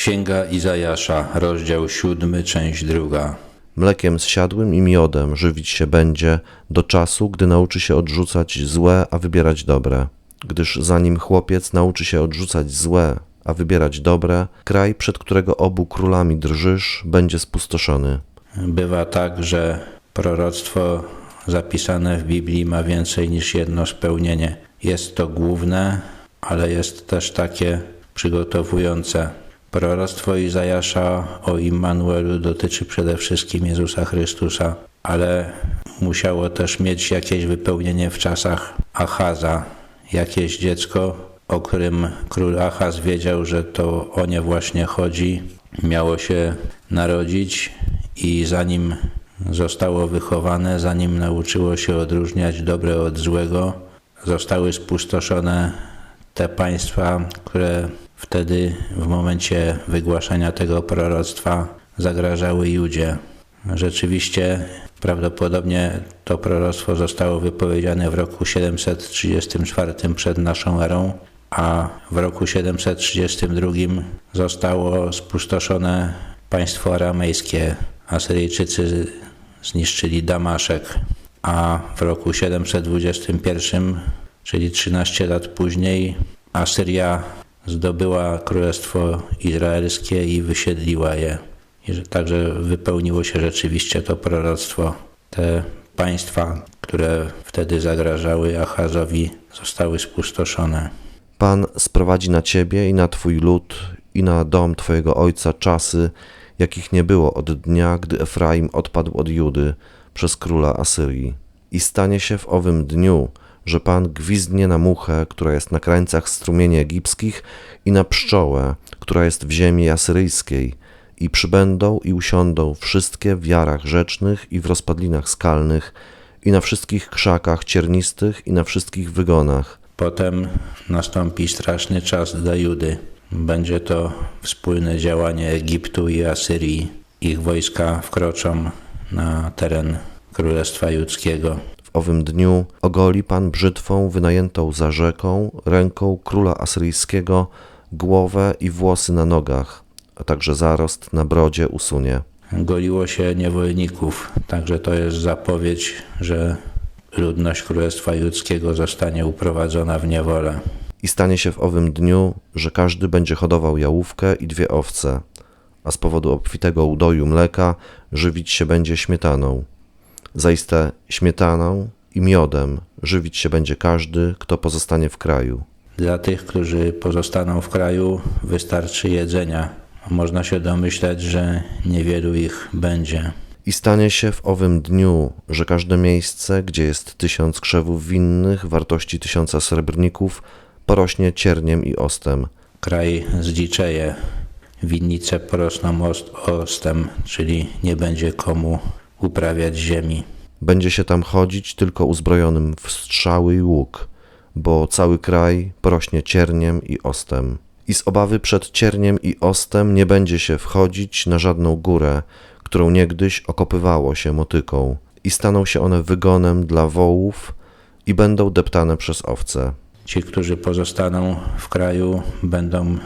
Księga Izajasza, rozdział siódmy, część druga. Mlekiem zsiadłym i miodem żywić się będzie do czasu, gdy nauczy się odrzucać złe, a wybierać dobre. Gdyż zanim chłopiec nauczy się odrzucać złe, a wybierać dobre, kraj, przed którego obu królami drżysz, będzie spustoszony. Bywa tak, że proroctwo zapisane w Biblii ma więcej niż jedno spełnienie. Jest to główne, ale jest też takie przygotowujące. Proroctwo Izajasza o Immanuelu dotyczy przede wszystkim Jezusa Chrystusa, ale musiało też mieć jakieś wypełnienie w czasach Achaza. Jakieś dziecko, o którym król Achaz wiedział, że to o nie właśnie chodzi, miało się narodzić i zanim zostało wychowane, zanim nauczyło się odróżniać dobre od złego, zostały spustoszone te państwa, które wtedy w momencie wygłaszania tego proroctwa zagrażały Judzie. Rzeczywiście prawdopodobnie to proroctwo zostało wypowiedziane w roku 734 przed naszą erą, a w roku 732 zostało spustoszone państwo aramejskie. Asyryjczycy zniszczyli Damaszek, a w roku 721, czyli 13 lat później, Asyria zdobyła Królestwo Izraelskie i wysiedliła je. I że także wypełniło się rzeczywiście to proroctwo. Te państwa, które wtedy zagrażały Achazowi, zostały spustoszone. Pan sprowadzi na ciebie i na twój lud i na dom twojego ojca czasy, jakich nie było od dnia, gdy Efraim odpadł od Judy przez króla Asyrii. I stanie się w owym dniu, że Pan gwizdnie na muchę, która jest na krańcach strumieni egipskich i na pszczołę, która jest w ziemi asyryjskiej, i przybędą i usiądą wszystkie w jarach rzecznych i w rozpadlinach skalnych, i na wszystkich krzakach ciernistych i na wszystkich wygonach. Potem nastąpi straszny czas dla Judy. Będzie to wspólne działanie Egiptu i Asyrii. Ich wojska wkroczą na teren Królestwa Judzkiego. W owym dniu ogoli Pan brzytwą wynajętą za rzeką ręką króla asyryjskiego głowę i włosy na nogach, a także zarost na brodzie usunie. Goliło się niewolników, także to jest zapowiedź, że ludność Królestwa Judzkiego zostanie uprowadzona w niewolę. I stanie się w owym dniu, że każdy będzie hodował jałówkę i dwie owce, a z powodu obfitego udoju mleka żywić się będzie śmietaną. Zaiste śmietaną i miodem żywić się będzie każdy, kto pozostanie w kraju. Dla tych, którzy pozostaną w kraju, wystarczy jedzenia. Można się domyślać, że niewielu ich będzie. I stanie się w owym dniu, że każde miejsce, gdzie jest tysiąc krzewów winnych wartości tysiąca srebrników, porośnie cierniem i ostem. Kraj zdziczeje, winnice porosną ost- ostem, czyli nie będzie komu uprawiać ziemi. Będzie się tam chodzić tylko uzbrojonym w strzały i łuk, bo cały kraj porośnie cierniem i ostem. I z obawy przed cierniem i ostem nie będzie się wchodzić na żadną górę, którą niegdyś okopywało się motyką. I staną się one wygonem dla wołów i będą deptane przez owce. Ci, którzy pozostaną w kraju, będą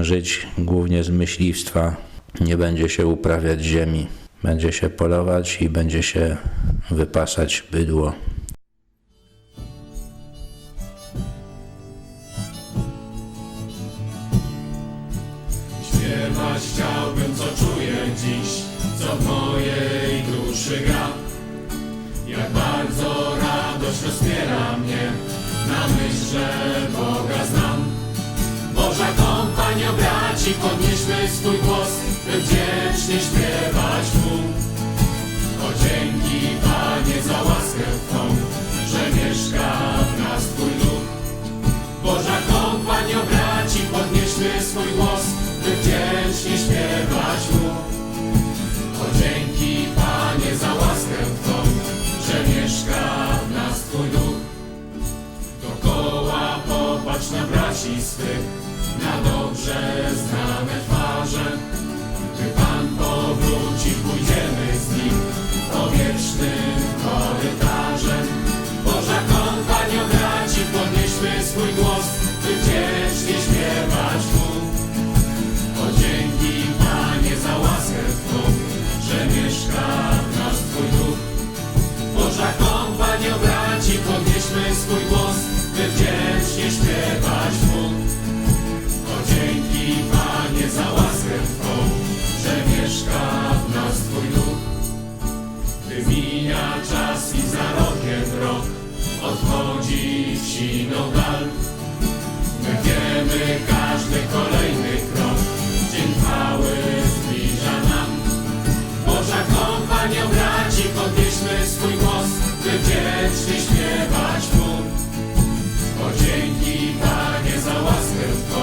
żyć głównie z myśliwstwa. Nie będzie się uprawiać ziemi. Będzie się polować i będzie się wypasać bydło. Śpiewać chciałbym, co czuję dziś, co w mojej duszy gra. Jak bardzo radość rozpiera mnie, na myśl, że Boga znam. Kompanio braci, podnieśmy swój głos, by wdzięcznie śpiewać Mu. O dzięki Panie za siną dal. My wiemy każdy kolejny krok, dzień chwały zbliża nam. Boża kompania braci, podnieśmy swój głos, by wdzięcznie śpiewać Mu. O dzięki Panie za łaskę Twą,